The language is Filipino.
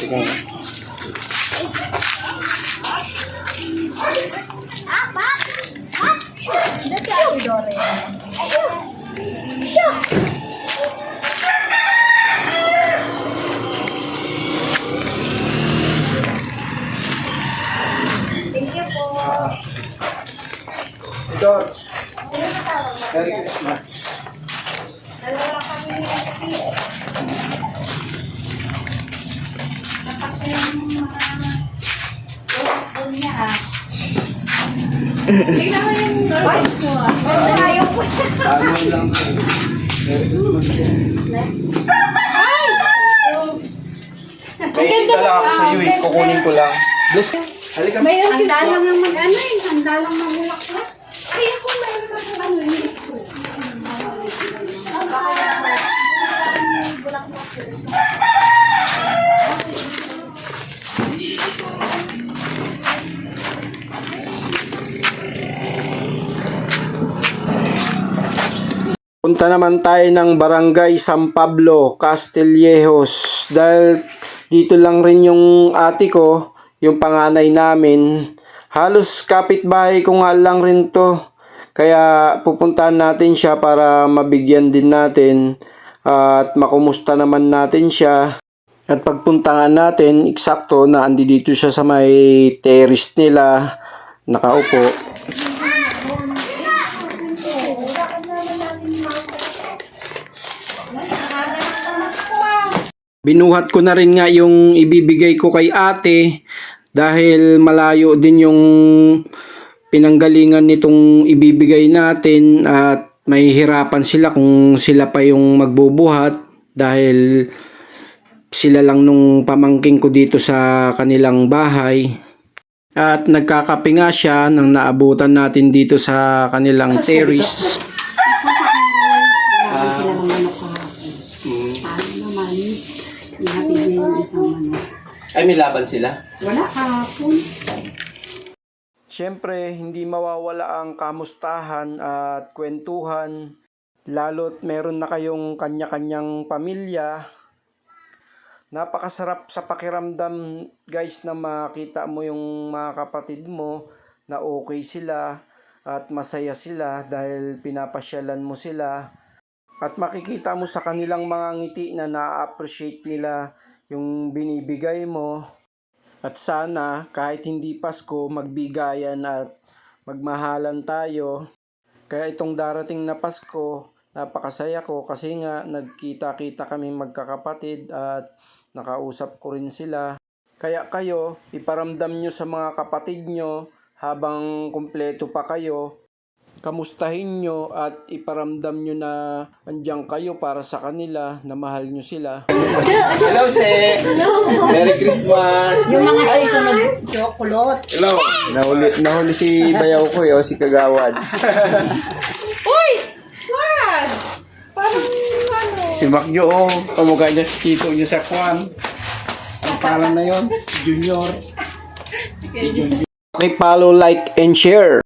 Ate Dore. Thank you po. Ito. Merry kami ni Ate. Tapos yung mga doon niya ah. Tingnan mo yung white mo ah. Ganda ayaw ko. Ano lang po. May dala sa iyo eh. Kukunin ko lang. Bless. Halika. May handa lang ng mag-ano eh. Handa lang mamulaklak. Ay, ako meron na sa ano. Ah, baka naman. Bulaklak. Punta naman tayo ng Barangay San Pablo, Castillejos. Dahil dito lang rin yung ate ko, yung panganay namin. Halos kapitbahay ko nga lang rin to. Kaya pupuntahan natin siya para mabigyan din natin at makumusta naman natin siya. At pagpuntahan natin, eksakto na andi dito siya sa may terrace nila, nakaupo. Binuhat ko na rin nga yung ibibigay ko kay ate dahil malayo din yung pinanggalingan nitong ibibigay natin at may hirapan sila kung sila pa yung magbubuhat dahil sila lang nung pamangking ko dito sa kanilang bahay. At nagkakape nga siya nang naabutan natin dito sa kanilang terrace. Sila ng manok kahapon. Paano naman, hinatid niya yung isang manok. Ay, may laban sila? Wala kahapon. Siyempre, hindi mawawala ang kamustahan at kwentuhan. Lalo't meron na kayong kanya-kanyang pamilya. Napakasarap sa pakiramdam, guys, na makita mo yung mga kapatid mo na okay sila at masaya sila dahil pinapasyalan mo sila. At makikita mo sa kanilang mga ngiti na na-appreciate nila yung binibigay mo. At sana kahit hindi Pasko, magbigayan at magmahalan tayo. Kaya itong darating na Pasko, napakasaya ko kasi nga nagkita-kita kami magkakapatid at nakausap ko rin sila. Kaya kayo, iparamdam nyo sa mga kapatid nyo habang kumpleto pa kayo. Kamustahin nyo at iparamdam nyo na andyan kayo para sa kanila, na mahal nyo sila. Hello, Se! Merry Christmas! Yung mga susunod chocolate. Hello. Nahuli, nahuli si bayaw ko yo, si Kagawad. Uy! Wag! Parang ano? Si Macjo, oh, kamukha niya si Tito niya sa Kwan. Ang pangalan na yon Junior. Okay, follow, like, and share.